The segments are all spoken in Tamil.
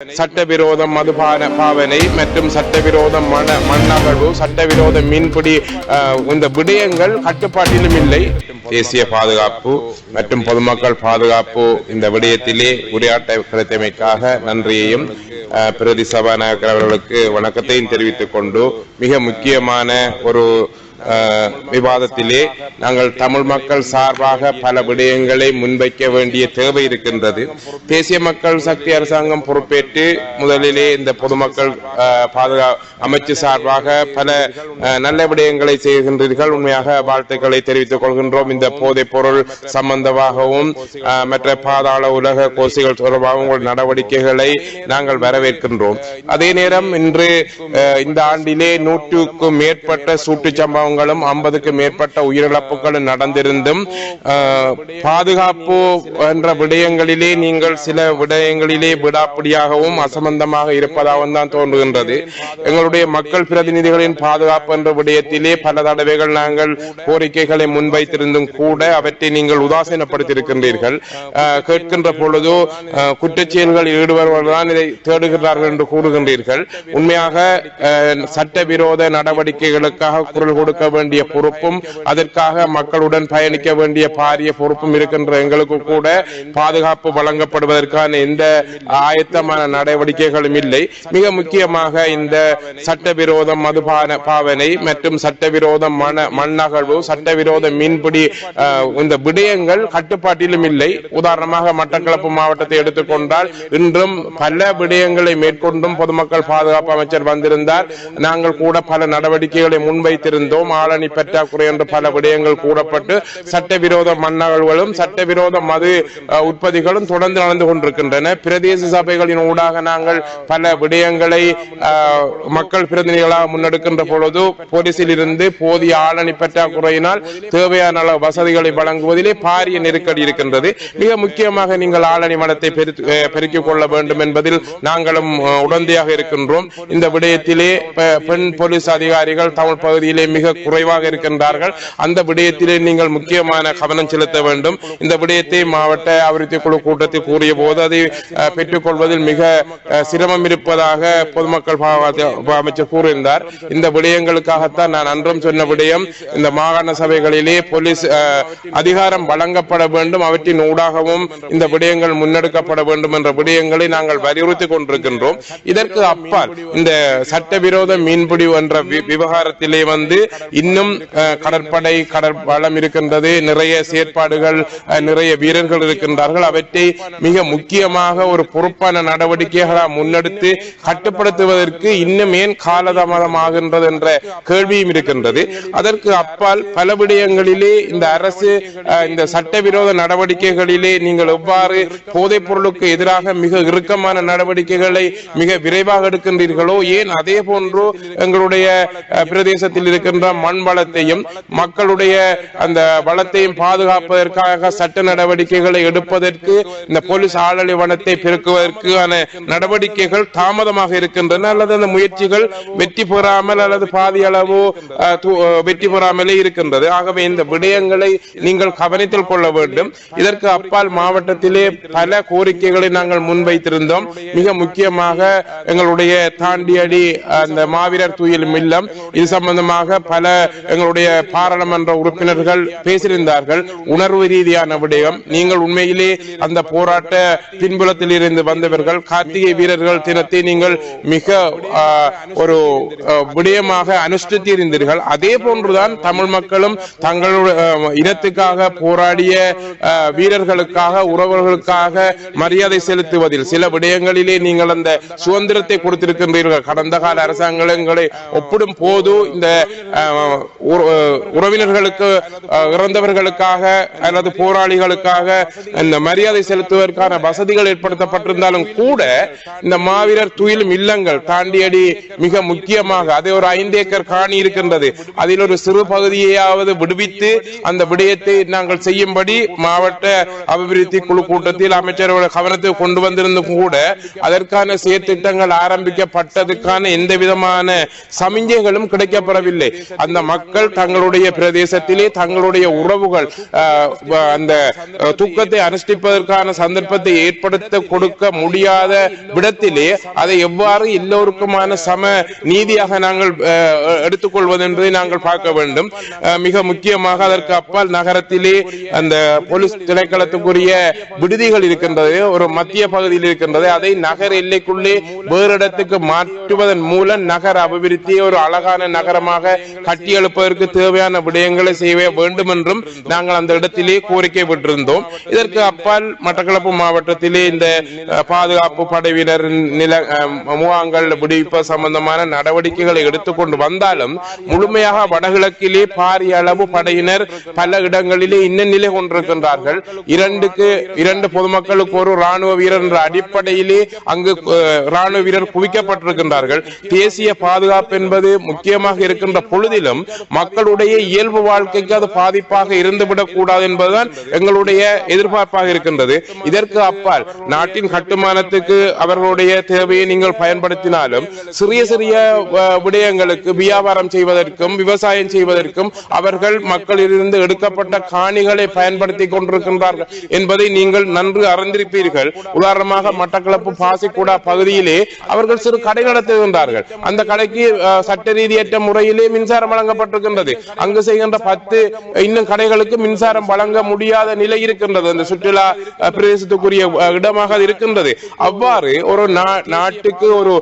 சட்டவிரோத மதுபான பாவனை மற்றும் சட்டவிரோத மன மண்ணகழ்வு சட்டவிரோத மீன்பிடி இந்த விடயங்கள் கட்டுப்பாட்டிலும் இல்லை. தேசிய பாதுகாப்பு மற்றும் பொதுமக்கள் பாதுகாப்பு இந்த விடயத்திலே உரையாட்ட கிடைத்தமைக்காக நன்றியையும் அஹ், பிரதி சபாநாயகர் அவர்களுக்கு வணக்கத்தையும் தெரிவித்துக் கொண்டு மிக முக்கியமான ஒரு விவாதத்திலே நாங்கள் தமிழ் மக்கள் சார்பாக பல விடயங்களை முன்வைக்க வேண்டிய தேவை இருக்கின்றது. தேசிய மக்கள் சக்தி அரசாங்கம் பொறுப்பேற்று முதலிலே இந்த பொதுமக்கள் பாதுகா அமைச்சு சார்பாக பல நல்ல விடயங்களை செய்கின்றீர்கள். உண்மையாக வாழ்த்துக்களை தெரிவித்துக் கொள்கின்றோம். இந்த போதைப் பொருள் சம்பந்தமாகவும் மற்ற பாதாள உலக கோசிகள் தொடர்பாகவும் உங்கள் நடவடிக்கைகளை நாங்கள் வரவேற்கின்றோம். அதே நேரம் இன்று இந்த ஆண்டிலே நூற்றுக்கும் மேற்பட்ட சூட்டு சம்பவம் சம்பவங்களும் ஐம்பதுக்கு மேற்பட்ட உயிரிழப்புகளும் நடந்திருந்தும் பாதுகாப்பு என்ற விடயங்களிலே நீங்கள் சில விடயங்களிலே விடாப்பிடியாகவும் அசம்பந்தமாக இருப்பதாகவும் தான் தோன்றுகின்றது. எங்களுடைய மக்கள் பிரதிநிதிகளின் பாதுகாப்பு என்ற விடயத்திலே பல தடவைகள் நாங்கள் கோரிக்கைகளை முன்வைத்திருந்தும் கூட அவற்றை நீங்கள் உதாசீனப்படுத்தியிருக்கின்றீர்கள். கேட்கின்ற பொழுது குற்றச்செயல்கள் ஈடுபடுவர்கள் தான் இதை தேடுகிறார்கள் என்று கூறுகின்றீர்கள். உண்மையாக அஹ், சட்டவிரோத நடவடிக்கைகளுக்காக குரல் கொடுக்க வேண்டிய பொறுப்பும் அதற்காக மக்களுடன் பயணிக்க வேண்டிய பாரிய பொறுப்பும் இருக்கின்ற எங்களுக்கு கூட பாதுகாப்பு வழங்கப்படுவதற்கான எந்த ஆயத்தமான நடவடிக்கைகளும் இல்லை. மிக முக்கியமாக இந்த சட்டவிரோத மதுபான பாவனை மற்றும் சட்டவிரோத மன மண்ணகழ்வு சட்டவிரோத மீன்பிடி அஹ், இந்த விடயங்கள் கட்டுப்பாட்டிலும் இல்லை. உதாரணமாக மட்டக்களப்பு மாவட்டத்தை எடுத்துக்கொண்டால் இன்றும் பல விடயங்களை மேற்கொண்டும் பொதுமக்கள் பாதுகாப்பு அமைச்சர் வந்திருந்தார். நாங்கள் கூட பல நடவடிக்கைகளை முன்வைத்திருந்தோம். ஆளணி பற்றாக்குறை என்று பல விடயங்கள் கூறப்பட்டு சட்டவிரோத மண்ணகழ்வுகளும் சட்டவிரோத மது உற்பத்திகளும் தொடர்ந்து நடந்து கொண்டிருக்கின்றன. பிரதேச சபைகளின் ஊடாக நாங்கள் பல விடயங்களை மக்கள் பிரதிநிதிகளாக முன்னெடுக்கின்ற பொழுது போலீசில் இருந்து போதிய ஆளணி பற்றாக்குறையினால் தேவையான அளவு வசதிகளை வழங்குவதிலே பாரிய நெருக்கடி இருக்கின்றது. மிக முக்கியமாக நீங்கள் ஆளணி மனத்தை பெருக்கிக் கொள்ள வேண்டும் என்பதில் நாங்களும் உடந்தையாக இருக்கின்றோம். இந்த விடயத்திலே பெண் போலீஸ் அதிகாரிகள் தமிழ் பகுதியிலே மிக குறைவாக இருக்கின்றார்கள். அந்த விடயத்திலே நீங்கள் முக்கியமான கவனம் செலுத்த வேண்டும். இந்த விடயத்தை மாவட்ட அபிவிருத்தி குழு கூட்டத்தில் கூறிய போது அதை பெற்றுக்கொள்வதில் மிக சிரமம் இருப்பதாக பொதுமக்கள் அமைச்சர் கூறியிருந்தார். இந்த விடயங்களுக்காகத்தான் நான் அன்றும் சொன்ன விடயம். இந்த மாகாண சபைகளிலே போலீஸ் அதிகாரம் வழங்கப்பட வேண்டும். அவற்றின் ஊடாகவும் இந்த விடயங்கள் முன்னெடுக்கப்பட வேண்டும் என்ற விடயங்களை நாங்கள் வலியுறுத்தி கொண்டிருக்கின்றோம். இதற்கு அப்பால் இந்த சட்டவிரோத மீன்பிடி என்ற வி- விவகாரத்திலே வந்து இன்னும் கடற்படை கடற்பலம் இருக்கின்றது. நிறைய செயற்பாடுகள் நிறைய வீரர்கள் இருக்கின்றார்கள். அவற்றை மிக முக்கியமாக ஒரு பொறுப்பான நடவடிக்கைகளாக முன்னெடுத்து கட்டுப்படுத்துவதற்கு இன்னும் ஏன் காலதாமதம் ஆகின்றது என்ற கேள்வியும் இருக்கின்றது. அதற்கு அப்பால் பல விடயங்களிலே இந்த அரசு இந்த சட்டவிரோத நடவடிக்கைகளிலே நீங்கள் எவ்வாறு போதைப் பொருளுக்கு எதிராக மிக இறுக்கமான நடவடிக்கைகளை மிக விரைவாக எடுக்கின்றீர்களோ ஏன் அதே போன்று எங்களுடைய பிரதேசத்தில் இருக்கின்ற மண் வளத்தையும் மக்களுடைய அந்த வளத்தையும் பாதுகாப்பதற்காக சட்ட நடவடிக்கைகளை எடுப்பதற்கு இந்த போலீஸ் ஆளலி வனத்தை பெருக்குவதற்கான நடவடிக்கைகள் தாமதமாக இருக்கின்றன அல்லது அந்த முயற்சிகள் வெற்றி பெறாமல் அல்லது பாதி அளவு வெற்றி பெறாமலே இருக்கின்றது. ஆகவே இந்த விடயங்களை நீங்கள் கவனத்தில் கொள்ள வேண்டும். இதற்கு அப்பால் மாவட்டத்திலே பல கோரிக்கைகளை நாங்கள் முன்வைத்திருந்தோம். மிக முக்கியமாக எங்களுடைய தாண்டியடி அந்த மாவீரர் துயில் மில்லம் இது சம்பந்தமாக பல எங்களுடைய பாராளுமன்ற உறுப்பினர்கள் பேசியிருந்தார்கள். உணர்வு ரீதியான விடயம். நீங்கள் உண்மையிலே அந்த போராட்ட பின்புலத்தில் இருந்து வந்தவர்கள் கார்த்திகை வீரர்கள் தினத்தை நீங்கள் மிக ஒரு விடயமாக அனுஷ்டித்து இருந்தீர்கள் அதே போன்றுதான் தமிழ் மக்களும் தங்களுடைய இனத்துக்காக போராடிய வீரர்களுக்காக உறவுகளுக்காக மரியாதை செலுத்துவதில் சில விடயங்களிலே நீங்கள் அந்த சுதந்திரத்தை கொடுத்திருக்கின்றீர்கள். கடந்த கால அரசாங்கங்களை ஒப்பிடும் போது இந்த உறவினர்களுக்கு இறந்தவர்களுக்காக அல்லது போராளிகளுக்காக இந்த மரியாதை செலுத்துவதற்கான வசதிகள் ஏற்படுத்தப்பட்டிருந்தாலும் கூட இந்த மாவீரர் துயிலும் இல்லங்கள் தாண்டியடி மிக முக்கியமாக அதை ஒரு ஐந்து ஏக்கர் காணி இருக்கின்றது. அதில் ஒரு சிறு பகுதியையாவது விடுவித்து அந்த விடயத்தை நாங்கள் செய்யும்படி மாவட்ட அபிவிருத்தி குழு கூட்டத்தில் அமைச்சரோட கவனத்தை கொண்டு வந்திருந்தும் கூட அதற்கான செயற்திட்டங்கள் ஆரம்பிக்கப்பட்டதுக்கான எந்த விதமான சமிஞ்சைகளும் கிடைக்கப்படவில்லை அந்த மக்கள் தங்களுடைய பிரதேசத்திலே தங்களுடைய உறவுகள் அந்த துக்கத்தை அனுஷ்டிப்பதற்கான சந்தர்ப்பத்தை ஏற்படுத்த கொடுக்க முடியாத விடத்திலே அதை எவ்வாறு எல்லோருக்குமான சம நீதியாக நாங்கள் எடுத்துக்கொள்வது என்பதை நாங்கள் பார்க்க வேண்டும். மிக முக்கியமாக அதற்கு அப்பால் நகரத்திலே அந்த போலீஸ் திணைக்களத்துக்குரிய விடுதிகள் இருக்கின்றது ஒரு மத்திய பகுதியில் இருக்கின்றது அதை நகர எல்லைக்குள்ளே வேறு இடத்துக்கு மாற்றுவதன் மூலம் நகர அபிவிருத்தியை ஒரு அழகான நகரமாக கட்டியெழுப்பதற்கு தேவையான விடயங்களை செய்ய வேண்டும் என்றும் நாங்கள் அந்த இடத்திலே கோரிக்கை விட்டிருந்தோம். இதற்கு அப்பால் மட்டக்களப்பு மாவட்டத்திலே இந்த பாதுகாப்பு படையினர் நில முகாங்கள் விடுவிப்பு சம்பந்தமான நடவடிக்கைகளை எடுத்துக்கொண்டு வந்தாலும் முழுமையாக வடகிழக்கிலே பாரிய அளவு படையினர் பல இடங்களிலே இன்ன நிலை கொண்டிருக்கின்றார்கள். இரண்டுக்கு இரண்டு பொதுமக்களுக்கு ஒரு ராணுவ வீரர் என்ற அடிப்படையிலே அங்கு ராணுவ வீரர் குவிக்கப்பட்டிருக்கின்றார்கள். தேசிய பாதுகாப்பு என்பது முக்கியமாக இருக்கின்ற பொழுது பொழுதிலும் மக்களுடைய இயல்பு வாழ்க்கைக்கு அது பாதிப்பாக இருந்துவிடக் கூடாது என்பதுதான் எங்களுடைய எதிர்பார்ப்பாக இருக்கின்றது. இதற்கு அப்பால் நாட்டின் கட்டுமானத்துக்கு அவர்களுடைய தேவையை நீங்கள் பயன்படுத்தினாலும் சிறிய சிறிய விடயங்களுக்கு வியாபாரம் செய்வதற்கும் விவசாயம் செய்வதற்கும் அவர்கள் மக்களிலிருந்து எடுக்கப்பட்ட காணிகளை பயன்படுத்தி கொண்டிருக்கின்றார்கள் என்பதை நீங்கள் நன்கு அறிந்திருப்பீர்கள். உதாரணமாக மட்டக்களப்பு பாசிக்குடா பகுதியிலே அவர்கள் சிறு கடை நடத்துகின்றார்கள். அந்த கடைக்கு சட்ட ரீதியற்ற முறையிலே மின்சாரம் வழங்கப்பட்டிருக்கின்றது. அங்கு செய்கின்ற பத்து இன்னும் கடைகளுக்கு மின்சாரம் வழங்க முடியாத நிலை இருக்கின்றது. அந்த சுற்றுலா பிரதேசத்துக்குரிய இடமாக இருக்கின்றது. அவ்வாறு ஒரு நாட்டுக்கு ஒரு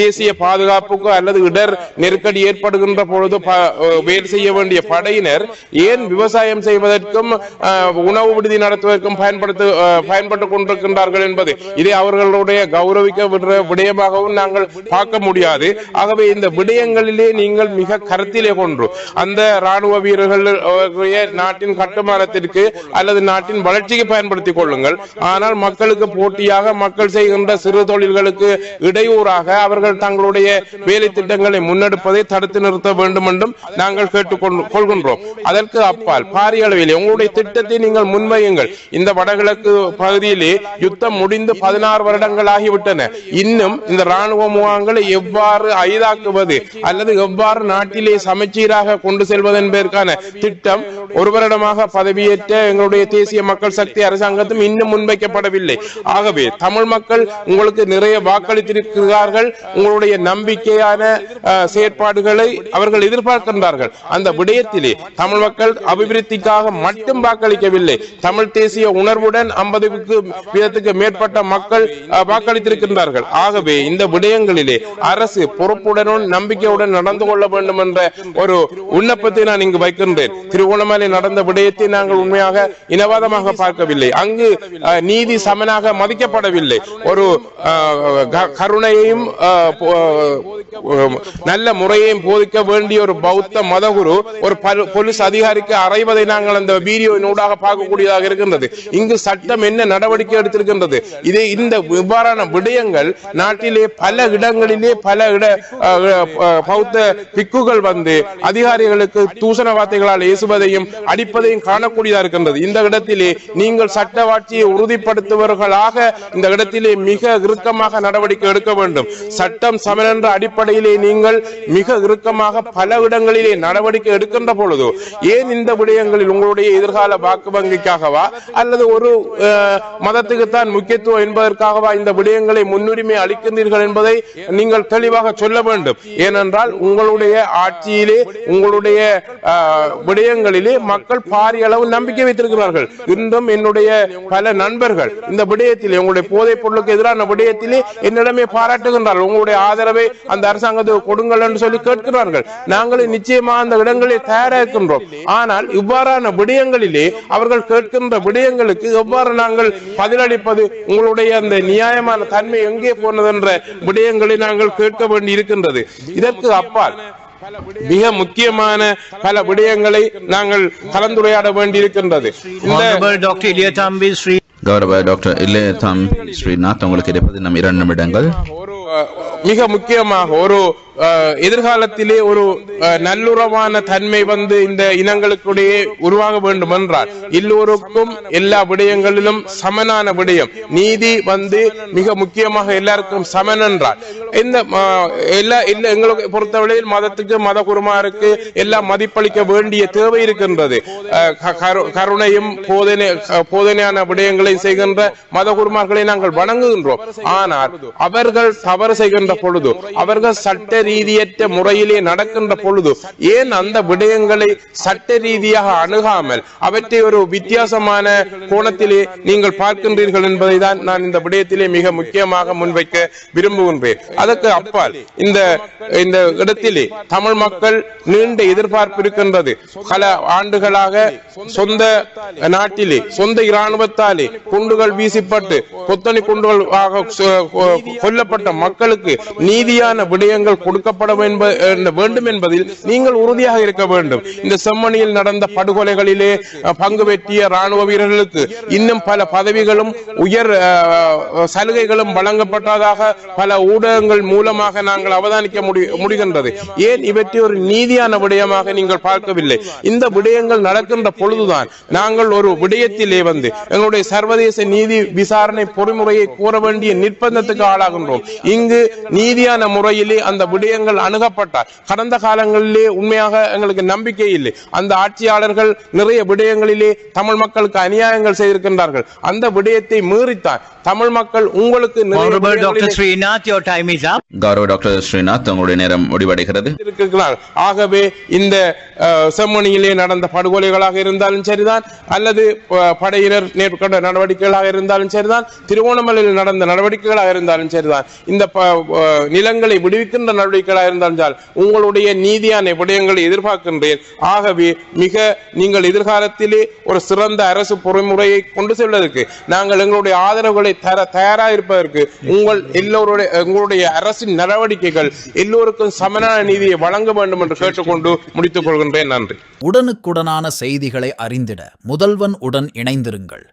தேசிய பாதுகாப்புக்கு அல்லது இடர் நெருக்கடி ஏற்படுகின்ற பொழுது வேறு வேலை செய்ய வேண்டிய படையினர் ஏன் விவசாயம் செய்வதற்கும் உணவு விடுதி நடத்துவதற்கும் பயன்படுத்த பயன்பட்டுக் கொண்டிருக்கின்றார்கள் என்பது இதை அவர்களுடைய கௌரவிக்க விடுற விடயமாகவும் நாங்கள் பார்க்க முடியாது. ஆகவே இந்த விடயங்களிலே நீங்கள் மிக கருத்திலே கொண்டு. அந்த ராணுவ வீரர்கள் நாட்டின் கட்டுமானத்திற்கு அல்லது நாட்டின் வளர்ச்சிக்கு பயன்படுத்திக் கொள்ளுங்கள். ஆனால் மக்களுக்கு போட்டியாக மக்கள் செய்கின்ற சிறு தொழில்களுக்கு இடையூறாக அவர்கள் தங்களுடைய வேலை திட்டங்களை முன்னெடுப்பதை தடுத்து நிறுத்த வேண்டும் என்றும் நாங்கள் கேட்டுக்கொண்டு கொள்கின்றோம். அதற்கு அப்பால் பாரிய அளவில் உங்களுடைய திட்டத்தை நீங்கள் முன்வையுங்கள். இந்த வடகிழக்கு பகுதியிலே யுத்தம் முடிந்து பதினாறு வருடங்கள் ஆகிவிட்டன. இன்னும் இந்த ராணுவ முகாம்களை எவ்வாறு ஐதாக்குவது அல்லது எவ்வாறு நாட்டிலே சமச்சீராக கொண்டு செல்வது என்பதற்கான திட்டம் ஒரு வருடமாக பதவியேற்ற எங்களுடைய தேசிய மக்கள் சக்தி அரசாங்கத்தும் இன்னும் முன்வைக்கப்படவில்லை. ஆகவே தமிழ் மக்கள் உங்களுக்கு நிறைய வாக்களித்திருக்கிறார்கள். உங்களுடைய நம்பிக்கையான செயற்பாடுகளை அவர்கள் எதிர்பார்க்கின்றார்கள். அந்த விடயத்திலே தமிழ் மக்கள் அபிவிருத்திக்காக மட்டும் வாக்களிக்கவில்லை. தமிழ் தேசிய உணர்வுடன் ஐம்பதுக்கு வீதத்துக்கு மேற்பட்ட மக்கள் வாக்களித்திருக்கின்றார்கள். ஆகவே இந்த விடயங்களிலே அரசு பொறுப்புடனும் நம்பிக்கையுடன் நடந்து கொள்ள வேண்டும் வேண்டும் என்ற ஒரு விண்ணப்பத்தை நான் இங்கு வைக்கின்றேன். திருவோணமலை நடந்த விடயத்தை நாங்கள் உண்மையாக இனவாதமாக பார்க்கவில்லை. அங்கு நீதி சமனாக மதிக்கப்படவில்லை. ஒரு கருணையையும் நல்ல முறையையும் போதிக்க வேண்டிய ஒரு பௌத்த மதகுரு ஒரு போலீஸ் அதிகாரிக்கு அறைவதை நாங்கள் அந்த வீடியோவினூடாக பார்க்கக்கூடியதாக இருக்கின்றது. இங்கு சட்டம் என்ன நடவடிக்கை எடுத்திருக்கின்றது? இதே இந்த இவ்வாறான விடயங்கள் நாட்டிலே பல இடங்களிலே பல இட பௌத்த பிக்கு குழுக்கள் வந்து அதிகாரிகளுக்கு தூசண வார்த்தைகளால் ஏசுவதையும் அடிப்பதையும் காணக்கூடியதா இருக்கின்றது. இந்த இடத்திலே நீங்கள் சட்டவாட்சியை உறுதிப்படுத்துவர்களாக இந்த இடத்திலே மிக இறுக்கமாக நடவடிக்கை எடுக்க வேண்டும். சட்டம் சமன் என்ற அடிப்படையிலே நீங்கள் மிக இறுக்கமாக பல இடங்களிலே நடவடிக்கை எடுக்கின்ற பொழுது ஏன் இந்த விடயங்களில் உங்களுடைய எதிர்கால வாக்கு வங்கிக்காகவா அல்லது ஒரு மதத்துக்குத்தான் முக்கியத்துவம் என்பதற்காகவா இந்த விடயங்களை முன்னுரிமை அளிக்கின்றீர்கள் என்பதை நீங்கள் தெளிவாக சொல்ல வேண்டும். ஏனென்றால் உங்களுடைய ஆட்சியிலே உங்களுடைய விடயங்களிலே மக்கள் பாரிய அளவு நம்பிக்கை வைத்திருக்கிறார்கள். இன்றும் என்னுடைய பல நண்பர்கள் இந்த விடயத்திலே உங்களுடைய போதைப் பொருளுக்கு எதிரான விடயத்திலே என்னிடமே பாராட்டுகின்றார்கள். உங்களுடைய ஆதரவை அந்த அரசாங்கத்துக்கு கொடுங்கள் என்று சொல்லி கேட்கிறார்கள். நாங்கள் நிச்சயமா அந்த இடங்களில் தயாராக இருக்கின்றோம் ஆனால் இவ்வாறான விடயங்களிலே அவர்கள் கேட்கின்ற விடயங்களுக்கு எவ்வாறு நாங்கள் பதிலளிப்பது உங்களுடைய அந்த நியாயமான தன்மை எங்கே போனது என்ற விடயங்களை நாங்கள் கேட்க வேண்டி இருக்கின்றது இதற்கு அப்பால் மிக முக்கியமான பல விடயங்களை நாங்கள் கலந்துரையாட வேண்டியிருக்கின்றது. கௌரவ டாக்டர் இல்லே தாம் ஸ்ரீநாத் உங்களுக்கு இருப்பது நம் இரண்டு நிமிடங்கள். ஒரு மிக முக்கியமாக ஒரு எதிர்காலத்திலே ஒரு அஹ், நல்லுறவான தன்மை வந்து இந்த இனங்களுக்கிடையே உருவாக வேண்டும் என்றால் எல்லோருக்கும் எல்லா விடயங்களிலும் சமனான விடயம். நீதி வந்து மிக முக்கியமாக எல்லாருக்கும் சமன் என்றால். இந்த எல்லா எங்களுக்கு பொறுத்தவரையில் மதத்துக்கு மத குருமாருக்கு எல்லாம் மதிப்பளிக்க வேண்டிய தேவை இருக்கின்றது. அஹ், க- கரு- கருணையும் போதனை போதனையான விடயங்களை செய்கின்ற மத குருமார்களை நாங்கள் வணங்குகின்றோம். ஆனால் அவர்கள் தவறு செய்கின்ற பொழுது அவர்கள் சட்ட ரீதியற்ற முறையிலே நடக்கின்ற பொழுது ஏன் அந்த விடயங்களை சட்ட ரீதியாக அணுகாமல் அவற்றை ஒரு வித்தியாசமான கோணத்திலே நீங்கள் பார்க்கின்றீர்கள் என்பதை தான் நான் இந்த விடயத்திலே மிக முக்கியமாக முன்வைக்க விரும்புகின்றேன். அதற்கு அப்பால் இந்த இந்த இடத்திலே தமிழ் மக்கள் நீண்ட எதிர்பார்ப்பு இருக்கின்றது. பல ஆண்டுகளாக சொந்த நாட்டிலே சொந்த இராணுவத்தாலே குண்டுகள் வீசிப்பட்டு கொத்தணி குண்டுகள் கொல்லப்பட்ட மக்களுக்கு நீதியான விடயங்கள் கொடுக்கப்பட வேண்டும் என்பதில் நீங்கள் உறுதியாக இருக்க வேண்டும். இந்த செம்மணியில் நடந்த படுகொலைகளிலே பங்கு பெற்றிய ராணுவ வீரர்களுக்கு இன்னும் பல பதவிகளும் உயர் சலுகைகளும் வழங்கப்பட்டதாக பல ஊடகங்கள் மூலமாக நாங்கள் அவதானிக்க முடி- முடிகின்றது. ஏன் இவற்றை ஒரு நீதியான விடயமாக நீங்கள் பார்க்கவில்லை? இந்த விடயங்கள் நடக்கின்ற பொழுதுதான் நாங்கள் ஒரு விடயத்திலே வந்து எங்களுடைய சர்வதேச நீதி விசாரணை பொறிமுறையை கூற வேண்டிய நிர்பந்தத்துக்கு ஆளாகின்றோம். இங்கு நீதியான முறையிலே அந்த விடயங்கள் அணுகப்பட்டார். கடந்த காலங்களிலே உண்மையாக எங்களுக்கு நம்பிக்கை இல்லை. அந்த ஆட்சியாளர்கள் நிறைய விடயங்களிலே தமிழ் மக்களுக்கு அநியாயங்கள் செய்திருக்கின்றார்கள். அந்த விடயத்தை மீறித்தான். தமிழ் மக்கள் உங்களுக்கு. கௌரவ டாக்டர் ஸ்ரீநாத் உங்களுடைய நேரம் முடிவடைகிறது. ஆகவே இந்த செம்மணியிலே நடந்த படுகொலைகளாக இருந்தாலும் சரிதான். அல்லது படையினர் மேற்கொண்ட நடவடிக்கைகளாக இருந்தாலும் சரிதான். திருவோணமலையில் நடந்த நடவடிக்கைகளாக இருந்தாலும் சரிதான். இந்த நிலங்களை விடுவிக்கின்ற நடவடிக்கைகளாக இருந்தாலும் உங்களுடைய நீதியான விடயங்களை எதிர்பார்க்கின்றேன். ஆகவே மிக நீங்கள் எதிர்காலத்திலே ஒரு சிறந்த அரசு பொறிமுறையை கொண்டு செல்வதற்கு நாங்கள் எங்களுடைய ஆதரவுகளை தர தயாராக இருப்பதற்கு உங்கள் எல்லோருடைய உங்களுடைய அரசின் நடவடிக்கைகள் எல்லோருக்கும் சமனான நீதியை வழங்க வேண்டும் என்று கேட்டுக்கொண்டு முடித்துக் கொள்கின்றேன். நன்றி. உடனுக்குடனான செய்திகளை அறிந்திட முதல்வன் உடன் இணைந்திருங்கள்.